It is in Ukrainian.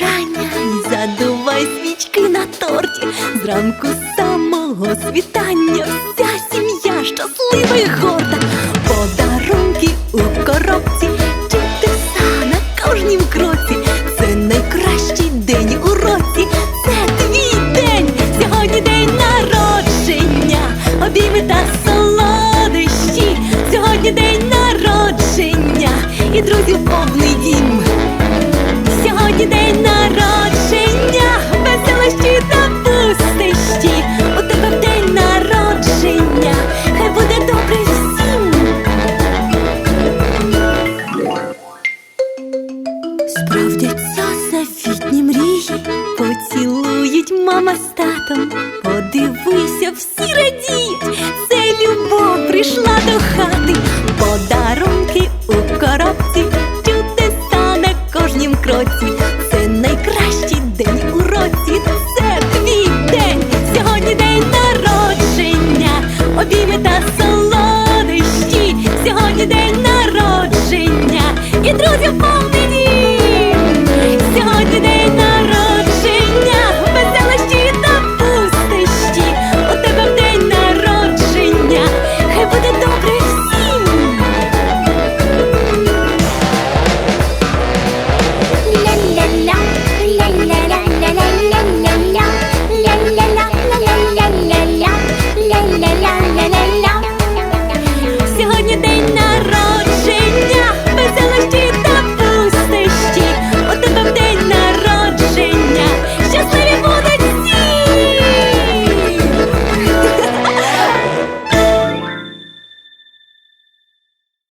бажання і задувай свічки на торті. Зранку самого світання вся сім'я щасливих. мама з татом, подивися, всі радіють, це любов прийшла до хати, подарунки у коробці, чути стане кожнім кроці. Це найкращий день у році, це твій день, сьогодні день народження, обійми та солодощі, сьогодні день народження. І друзів.